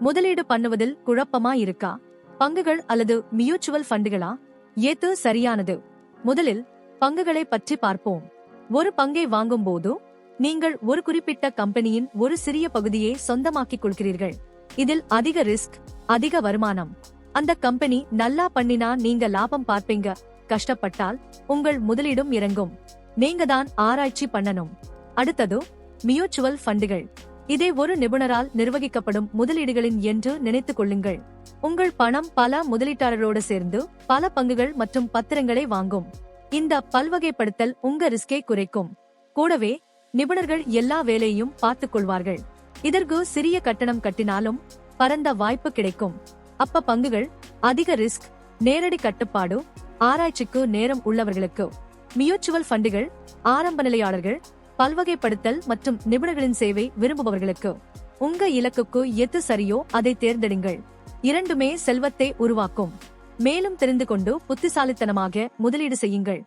முதலீடு பண்ணுவதில் குழப்பமா இருக்கா? பங்குகள் அல்லது மியூச்சுவல் ஃபண்டுகளா? ஏத்து சரியானது. முதலில் பங்குகளை பற்றி பார்ப்போம். ஒரு பங்கை வாங்கும் போது நீங்கள் ஒரு குறிப்பிட்ட கம்பெனியின் ஒரு சிறிய பகுதியை சொந்தமாக்கிக் கொள்கிறீர்கள். இதில் அதிக ரிஸ்க் அதிக வருமானம். அந்த கம்பெனி நல்லா பண்ணினா நீங்க லாபம் பார்ப்பீங்க. கஷ்டப்பட்டால் உங்கள் முதலீடும் இறங்கும். நீங்க தான் ஆராய்ச்சி பண்ணணும். அடுத்தது மியூச்சுவல் ஃபண்டுகள். இதை ஒரு நிபுணரால் நிர்வகிக்கப்படும் முதலீடுகளின் என்று நினைத்துக் கொள்ளுங்கள். உங்கள் பணம் பல முதலீட்டாளரோடு சேர்ந்து பல பங்குகள் மற்றும் பத்திரங்களை வாங்கும். இந்த பல்வகைப்படுத்தல் உங்க ரிஸ்கை குறைக்கும். கூடவே நிபுணர்கள் எல்லா வேலையையும் பார்த்துக் கொள்வார்கள். இதற்கு சிறிய கட்டணம் கட்டினாலும் பரந்த வாய்ப்பு கிடைக்கும். அப்ப பங்குகள் அதிக ரிஸ்க் நேரடி கட்டுப்பாடு ஆராய்ச்சிக்கு நேரம் உள்ளவர்களுக்கு. மியூச்சுவல் ஃபண்டுகள் ஆரம்ப நிலையாளர்கள் பல்வகைப்படுத்தல் மற்றும் நிபுணர்களின் சேவை விரும்புபவர்களுக்கு. உங்க இலக்குக்கு எது சரியோ அதை தேர்ந்தெடுங்கள். இரண்டுமே செல்வத்தை உருவாக்கும். மேலும் தெரிந்து கொண்டு புத்திசாலித்தனமாக முதலீடு செய்யுங்கள்.